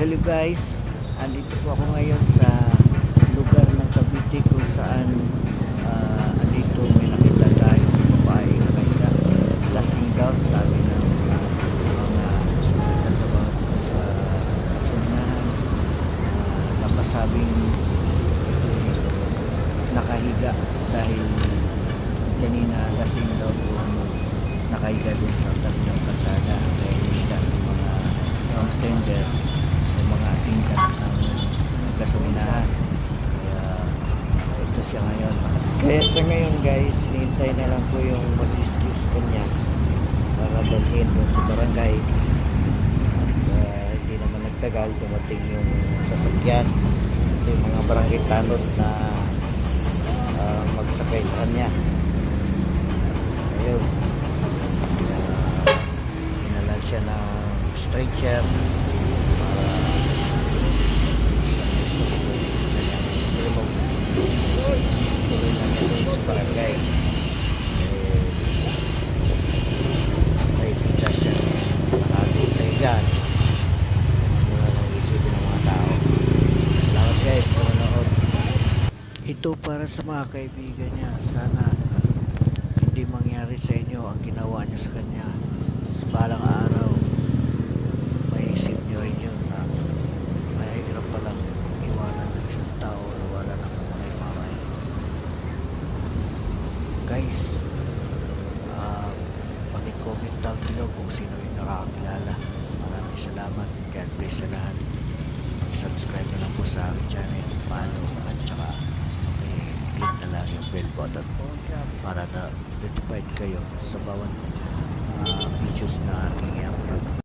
Hello guys, andito po ako ngayon sa lugar ng Cavite kung saan ah, andito may nakita tayo babae na kaya lasing daw sabi ng mga nagtatrabaho dito sa kasunyahan uh, napasabing eh, nakahiga dahil kanina lasing daw yung nakahiga dun sa tabi ng kasada. Kaya higa ng mga front tender o mga tingkat ng gasolinahan kaya ito siya ngayon. Kaya sa ngayon guys hinihintay na lang po yung mag-excuse kanya para dalhin doon sa barangay. Ah, hindi naman nagtagal dumating yung sasakyan ito yung mga barangay tanod na ah, magsakay sa kanya. Ayun. Uh, siya ng stretcher para tuloy na niya sa barangay. Eh, may kita siya. Dyan. Muna lang isipin ng tao. Salamat guys. Sa manood ito para sa mga kaibigan niya. Sana hindi mangyari sa inyo ang ginawa niyo sa kanya guys. Uh, pag-comment down below kung sino yung nakakilala. Maraming salamat. God bless sa lahat. Subscribe na lang po sa aking channel follow at saka i-click na lang yung bell button para na notified kayo sa bawat ah, videos na aking i-upload